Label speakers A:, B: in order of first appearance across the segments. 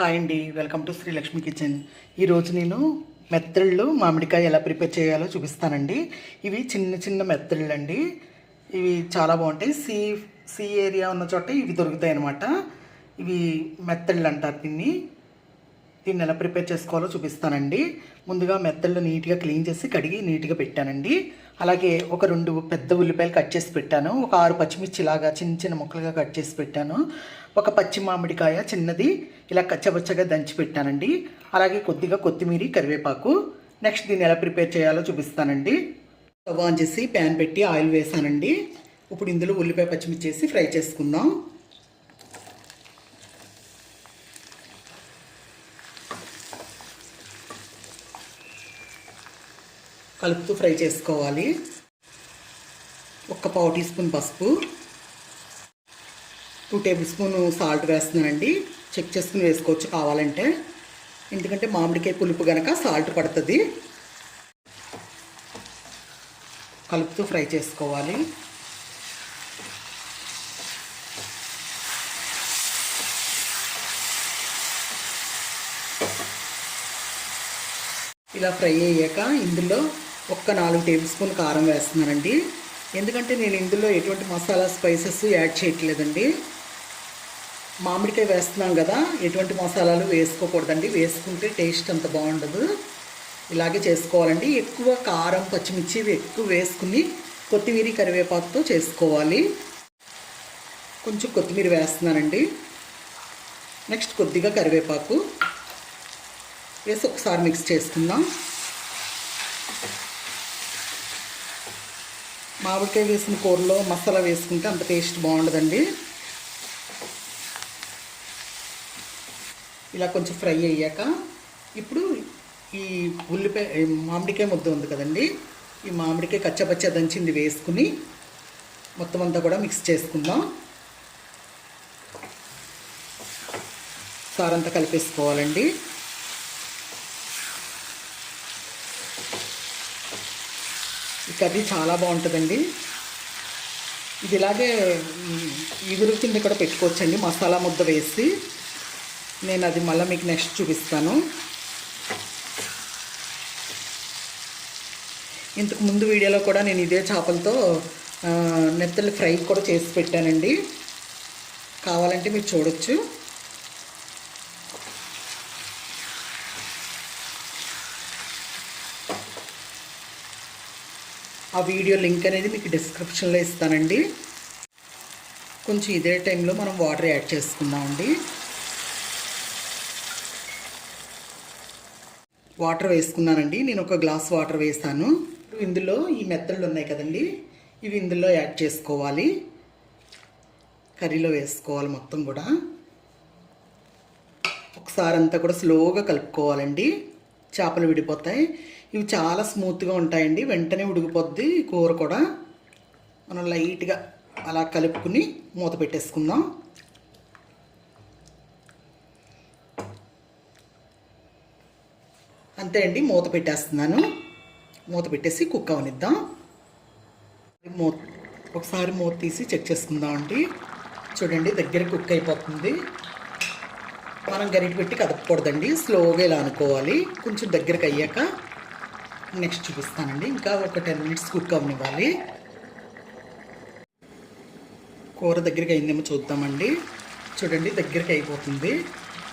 A: Hi అండి welcome to Sri Lakshmi kitchen. ఈరోజు నేను మెత్తళ్ళు మామిడికాయ ఎలా ప్రిపేర్ చేయాలో చూపిస్తానండి. ఇవి చిన్న చిన్న మెత్తళ్ళు అండి ఇవి చాలా బాగుంటాయి. సీ సీ ఏరియా ఉన్న చోట ఇవి దొరుకుతాయి అన్నమాట ఇవి మెత్తళ్ళు అంటారు దీన్ని. దీన్ని ఎలా ప్రిపేర్ చేసుకోవాలో చూపిస్తానండి. ముందుగా మెత్తళ్ళు నీట్గా క్లీన్ చేసి కడిగి నీట్గా పెట్టానండి. అలాగే ఒక రెండు పెద్ద ఉల్లిపాయలు కట్ చేసి పెట్టాను. ఒక ఆరు పచ్చిమిర్చి లాగా చిన్న చిన్న ముక్కలుగా కట్ చేసి పెట్టాను. ఒక పచ్చి మామిడికాయ చిన్నది ఇలా కచ్చబచ్చగా దంచి పెట్టానండి. అలాగే కొద్దిగా కొత్తిమీర కరివేపాకు. నెక్స్ట్ దీన్ని ఎలా ప్రిపేర్ చేయాలో చూపిస్తానండి. స్టవ్ ఆన్ చేసి ప్యాన్ పెట్టి ఆయిల్ వేసానండి. ఇప్పుడు ఇందులో ఉల్లిపాయ పచ్చిమిర్చి వేసి ఫ్రై చేసుకుందాం. కలుపుతూ ఫ్రై చేసుకోవాలి. ఒక్క పావు టీ స్పూన్ పసుపు. టూ టేబుల్ స్పూన్ సాల్ట్ వేస్తున్నానండి. చెక్ చేసుకుని వేసుకోవచ్చు కావాలంటే. ఎందుకంటే మామిడికాయ పులుపు కనుక సాల్ట్ పడుతుంది. కలుపుతూ ఫ్రై చేసుకోవాలి. ఇలా ఫ్రై అయ్యాక ఇందులో ఒక్క నాలుగు టేబుల్ స్పూన్ కారం వేస్తున్నానండి. ఎందుకంటే నేను ఇందులో ఎటువంటి మసాలా స్పైసెస్ యాడ్ చేయట్లేదండి. మామిడికాయ వేస్తున్నాం కదా ఎటువంటి మసాలాలు వేసుకోకూడదండి. వేసుకుంటే టేస్ట్ అంత బాగుండదు. ఇలాగే చేసుకోవాలండి. ఎక్కువ కారం పచ్చిమిర్చి ఎక్కువ వేసుకుని కొత్తిమీర కరివేపాకుతో చేసుకోవాలి. కొంచెం కొత్తిమీర వేస్తున్నానండి. నెక్స్ట్ కొద్దిగా కరివేపాకు. వేసి ఒకసారి మిక్స్ చేసుకుందాం. మామిడికాయ వేసిన కూరలో మసాలా వేసుకుంటే అంత టేస్ట్ బాగుండదండి. ఇలా కొంచెం ఫ్రై అయ్యాక ఇప్పుడు ఈ ఉల్లిపాయ మామిడికాయ ముద్ద ఉంది కదండి. ఈ మామిడికాయ కచ్చపచ్చ దంచింది వేసుకుని మొత్తం అంతా కూడా మిక్స్ చేసుకుందాం. సారంతా కలిపేసుకోవాలండి. కర్రీ చాలా బాగుంటుందండి. ఇది ఇలాగే మ్, కింద కూడా పెట్టుకోవచ్చండి. మసాలా ముద్ద వేసి నేను అది మళ్ళీ మీకు నెక్స్ట్ చూపిస్తాను. ఇంతకు ముందు వీడియోలో కూడా నేను ఇదే చేపలతో నెత్తలు ఫ్రై కూడా చేసి పెట్టానండి. కావాలంటే మీరు చూడొచ్చు. ఆ వీడియో లింక్ అనేది మీకు డిస్క్రిప్షన్లో ఇస్తానండి. కొంచెం ఇదే టైంలో మనం వాటర్ యాడ్ చేసుకుందామండి. వాటర్ వేసుకున్నానండి. నేను ఒక గ్లాస్ వాటర్ వేసాను. ఇందులో ఈ మెత్తళ్ళు ఉన్నాయి కదండి. ఇవి ఇందులో యాడ్ చేసుకోవాలి. కర్రీలో వేసుకోవాలి మొత్తం కూడా. ఒకసారి అంతా కూడా స్లోగా కలుపుకోవాలండి. చేపలు విడిపోతాయి. ఇవి చాలా స్మూత్గా ఉంటాయండి. వెంటనే ఉడికిపోద్ది కూర కూడా. మనం లైట్గా అలా కలుపుకుని మూత పెట్టేసుకుందాం. అంతే అండి మూత పెట్టేస్తున్నాను. మూత పెట్టేసి కుక్ అవనిద్దాం. మూత ఒకసారి మూత తీసి చెక్ చేసుకుందాం అండి. చూడండి దగ్గర కుక్ అయిపోతుంది. మనం గరిట పెట్టి కదపకూడదండి స్లోగా ఇలా అనుకోవాలి. కొంచెం దగ్గరకు అయ్యాక నెక్స్ట్ చూపిస్తానండి. ఇంకా ఒక టెన్ మినిట్స్ కుక్ అవనివ్వాలి కూర దగ్గరికి అయిందేమో చూద్దామండి. చూడండి దగ్గరికి అయిపోతుంది.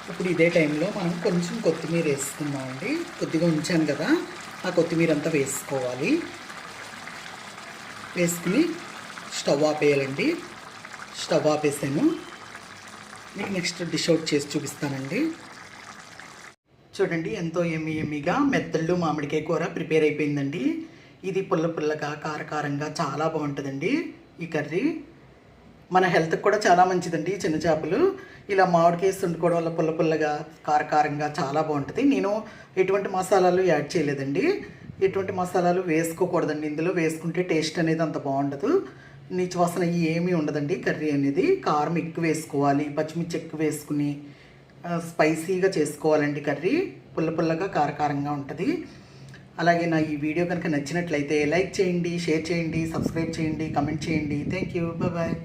A: ఇప్పుడు ఇదే టైంలో మనం కొంచెం కొత్తిమీర వేసుకుందామండి. కొద్దిగా ఉంచాను కదా ఆ కొత్తిమీర అంతా వేసుకోవాలి. వేసుకుని స్టవ్ ఆపేయాలండి స్టవ్ ఆపేసాను మీకు నెక్స్ట్ డిష్ అవుట్ చేసి చూపిస్తానండి. చూడండి ఎంతో ఎమ్మి ఎమ్మిగా మెత్తళ్ళు మామిడికాయ కూర ప్రిపేర్ అయిపోయిందండి. ఇది పుల్ల పుల్లగా కారకారంగా చాలా బాగుంటుందండి ఈ కర్రీ. మన హెల్త్కి కూడా చాలా మంచిదండి చిన్న చేపలు. ఇలా మామిడికాయ వండుకోవడం వల్ల పుల్ల పుల్లగా కారకారంగా చాలా బాగుంటుంది. నేను ఎటువంటి మసాలాలు యాడ్ చేయలేదండి. ఎటువంటి మసాలాలు వేసుకోకూడదండి. ఇందులో వేసుకుంటే టేస్ట్ అనేది అంత బాగుండదు. నీచు వాసన ఏమీ ఉండదండి కర్రీ అనేది. కారం ఎక్కువ వేసుకోవాలి పచ్చిమిర్చి ఎక్కువ వేసుకుని స్పైసీగా చేసుకోవాలండి కర్రీ. పుల్ల పుల్లగా కారకారంగా ఉంటుంది. అలాగే నా ఈ వీడియో కనుక నచ్చినట్లయితే లైక్ చేయండి షేర్ చేయండి సబ్స్క్రైబ్ చేయండి కమెంట్ చేయండి. Thank you bye.